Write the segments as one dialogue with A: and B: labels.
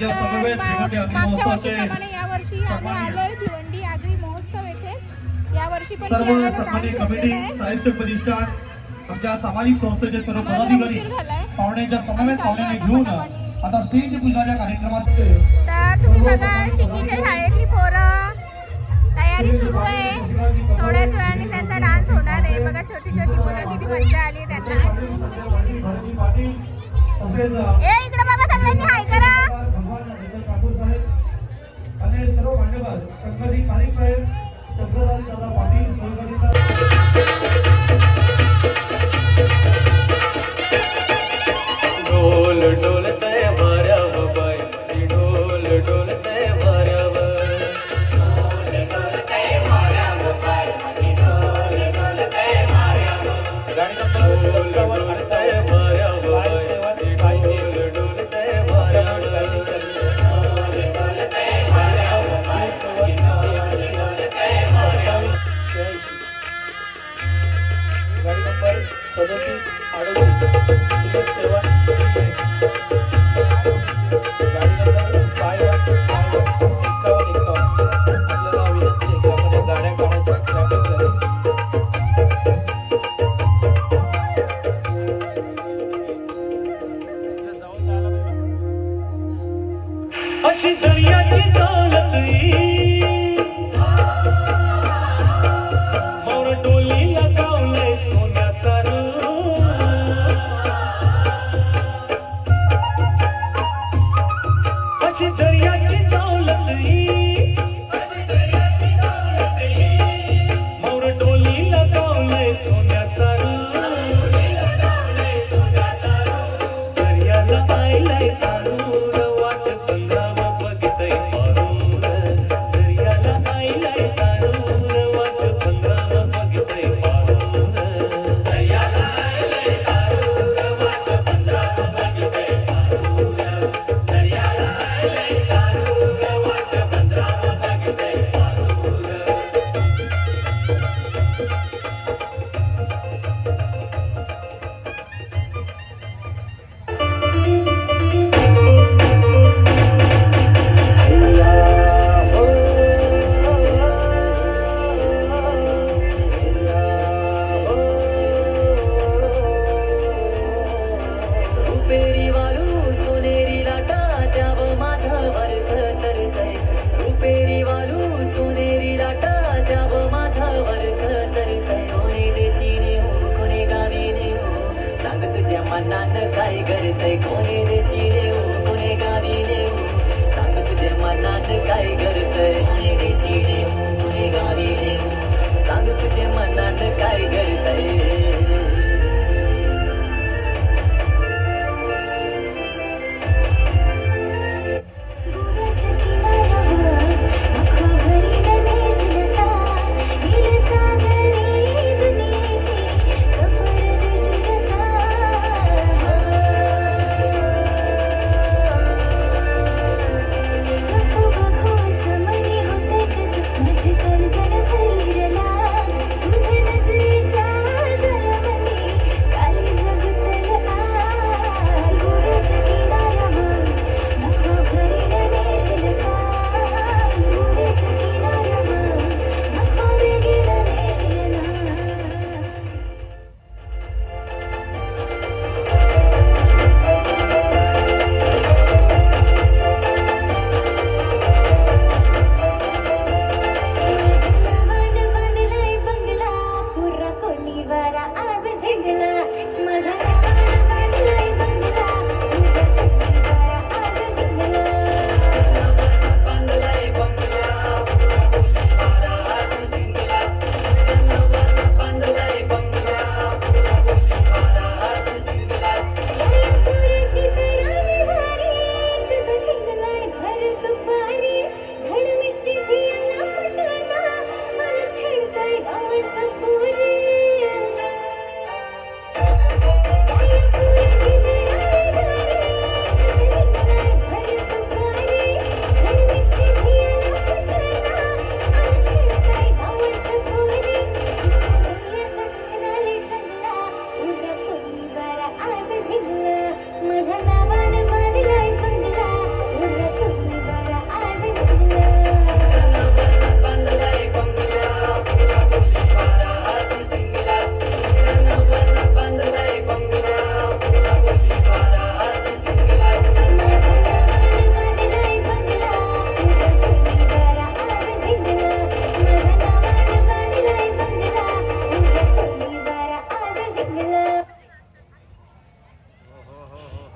A: तर मागच्या वर्षीप्रमाणे यावर्षी आम्ही आलोय भिवंडी आगरी महोत्सव येथे. यावर्षी पण
B: प्रतिष्ठान आमच्या सामाजिक संस्थेचे सर्व पदाधिकारी पाहुण्याच्या समवेत पाहुण्याने घेऊन
A: आता
B: स्टेज पूजाच्या कार्यक्रमात
A: तर तुम्ही बघा शिंगीच्या शाळेतली पोरं. तयारी सुरू आहे. थोड्याच वेळाने त्यांचा डान्स होणार आहे. बघा छोटी छोटी मुलं किती मजा आली त्यांना. ए इकडे बघा सगळ्यांनी हाय करा.
B: सर्व मान्यवर पद्मजी पाणी साहेब
C: अशी दर्याची चालत काय करतय? शिरे शिरे गावी सांग तुझे मनात काय करतय?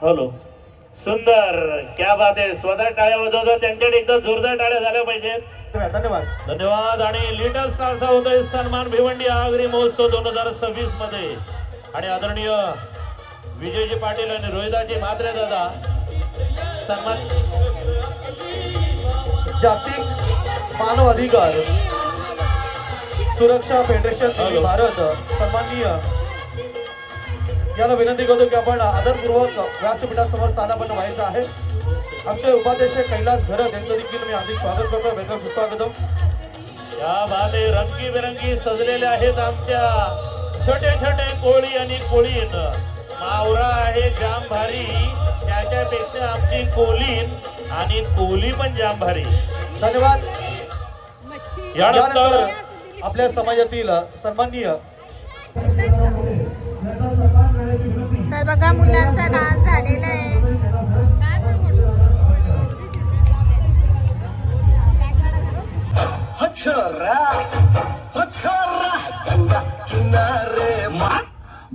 D: हॅलो. सुंदर. क्या बात आहे. स्वतः टाळ्या वाजवतात त्यांच्याकडे एकदा जोरदार टाळ्या झाल्या पाहिजेत.
B: धन्यवाद.
D: धन्यवाद. आणि लिटल स्टारचा होतोय सन्मान भिवंडी आगरी महोत्सव दोन हजार सव्वीसमध्ये. आणि आदरणीय विजयजी पाटील आणि रोहिदाजी म्हात्रे दादा सन्मान
B: जागतिक मानव अधिकार सुरक्षा फेडरेशन. भारत सन्माननीय याला विनंती करतो की आपण आदरपूर्वक व्यासपीठासमोर स्थानापन्न व्हायचं आहे. आमचे उपाध्यक्ष कैलास घरत यांचं देखील मी हार्दिक स्वागत करतो. वेलकम सुस्वागतम.
D: या बाते रंगी बिरंगी सजलेले आहेत आमच्या छोटे छोटे कोळी आणि कोळीन. मावरा आहे जाम भारी त्याच्यापेक्षा आमची कोलीन आणि कोली पण जाम भारी
B: धन्यवाद
D: यानंतर
B: आपल्या समाजातील सन्माननीय
A: बघा मुलांचा डान्स झालेला आहे.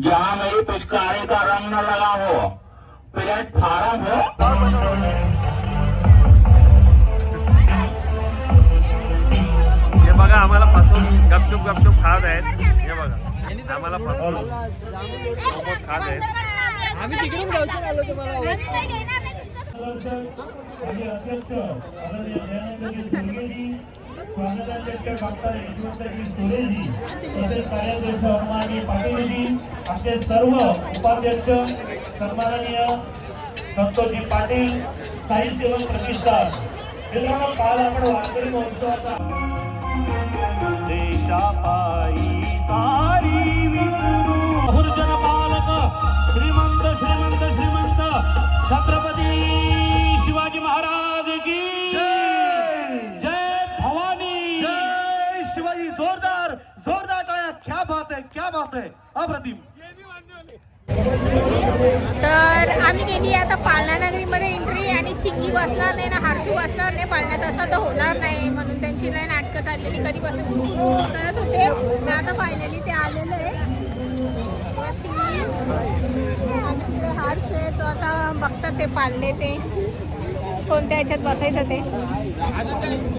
E: जहाँ मेरी पिचकारी का रंग न लगा हो प्लेटफार्म हो
F: हे बघा आम्हाला फसवून गपचूप गपचूप खात आहेत. हे बघा आम्हाला फसवून खात आहेत.
A: आम्ही तिकडून आलो तुम्हाला.
D: स्वागताध्यक्ष डॉक्टर यशवंतजी सुरेजी तसेच कार्याध्यक्ष अम्माजी पाटीलजी आमचे सर्व उपाध्यक्ष सन्माननीय संतोषजी पाटील साई सेवक प्रतिष्ठान मित्रांनो काल आपण वारकरी महोत्सवाचा देशापायी सारी छत्रपती शिवाजी महाराज की जय! भवानी!
B: जय शिवाजी! जोरदार जोरदार टाळ्या. क्या बात आहे क्या बात आहे. अप्रतिम.
A: तर आम्ही गेली आता पालना नगरीमध्ये एंट्री आणि चिंगी बसणार नाही ना हारसू बसणार नाही. पालण्यात असं तर होणार नाही म्हणून त्यांची लय नाटकं चाललेली. कधीपासून गुरगुर करत होते आणि आता फायनली ते आलेलं. आहे चिंगी आणि तिकडे हार्स आहे तो आता बघतात ते पाळले ते कोणत्या ह्याच्यात बसायचं ते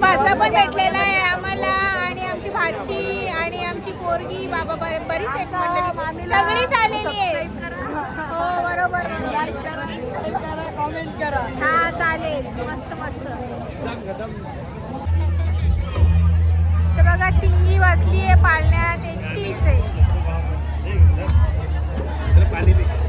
A: भाचा पण भेटलेला आहे आम्हाला आणि आमची भाची आणि आमची पोरगी बाबा बरे बरीच मंडळी सगळीच आलेली आहे हो बरोबर कमेंट करा हा चालेल मस्त मस्त तर बघा चिंगी बसली आहे पाळण्यात एकटीच आहे. बघा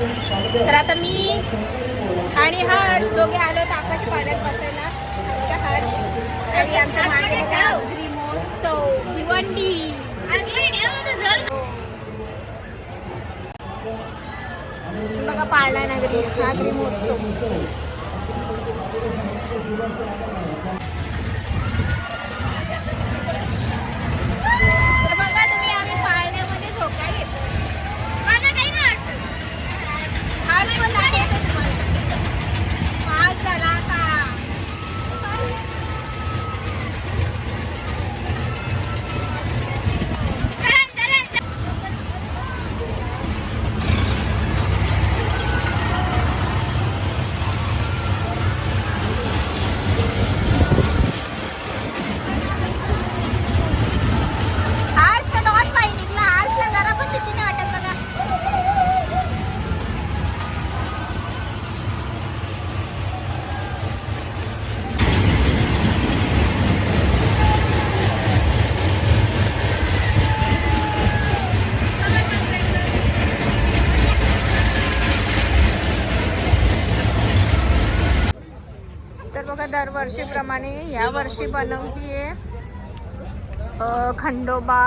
A: तर आता मी आणि हर्ष दोघे आलो तर आकाश पाण्यात बसायला हर्ष आणि आमच्या मागे गाव भिवंडी. बघा पाळला नगरी हा ग्रीमोत्सव दरवर्षीप्रमाणे या वर्षी बनवली आहे खंडोबा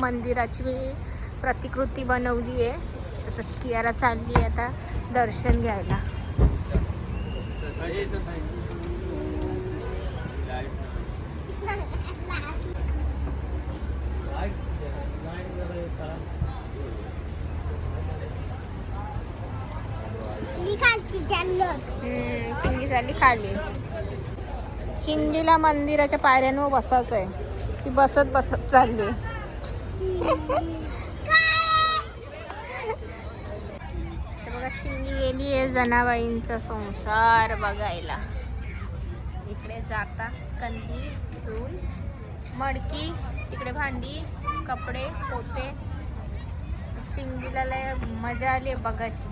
A: मंदिराची प्रतिकृती बनवली आहे तर चालली आहे आता दर्शन घ्यायला. चिंगी झाली खाली. चिंगीला मंदिराच्या पायऱ्यांवर बसायचं आहे ती बसत बसत चालली. तर बघा चिंगी गेली आहे जनाबाईंचा संसार बघायला. इकडे जाता कंदी चूल मडकी तिकडे भांडी कपडे पोते. चिंगीला लय मजा आली आहे बघायची.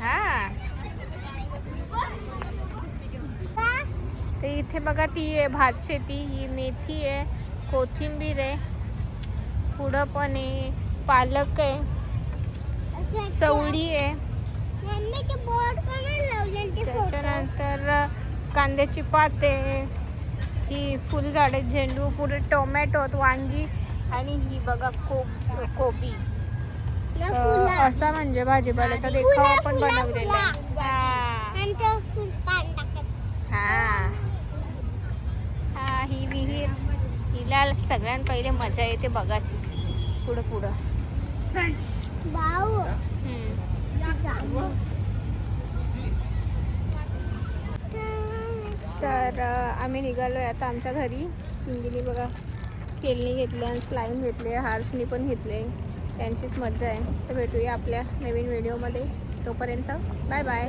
A: हा. ते इथे बघा ती आहे भात शेती ही मेथी आहे कोथिंबीर आहे पुढं पण आहे पालक आहे चवळी आहे. त्याच्यानंतर कांद्याची पात आहे ही फुलझाडे झेंडू पुढे टोमॅटो वांगी आणि ही बघा को कोबी. अं, असा म्हणजे भाजीपाल्याचा देखावा आपण बनवलेला. हा. हा विहीर. हिला सगळ्यात पहिले मजा येते बघायची. पुढं पुढं. तर आम्ही निघालो आहे आता आमच्या घरी. चिंगीने बघा पेलणी घेतली आणि स्लाईम घेतले हार्सनी पण घेतले. त्यांचीच मजा आहे. तर भेटूया आपल्या नवीन व्हिडिओमध्ये तोपर्यंत बाय बाय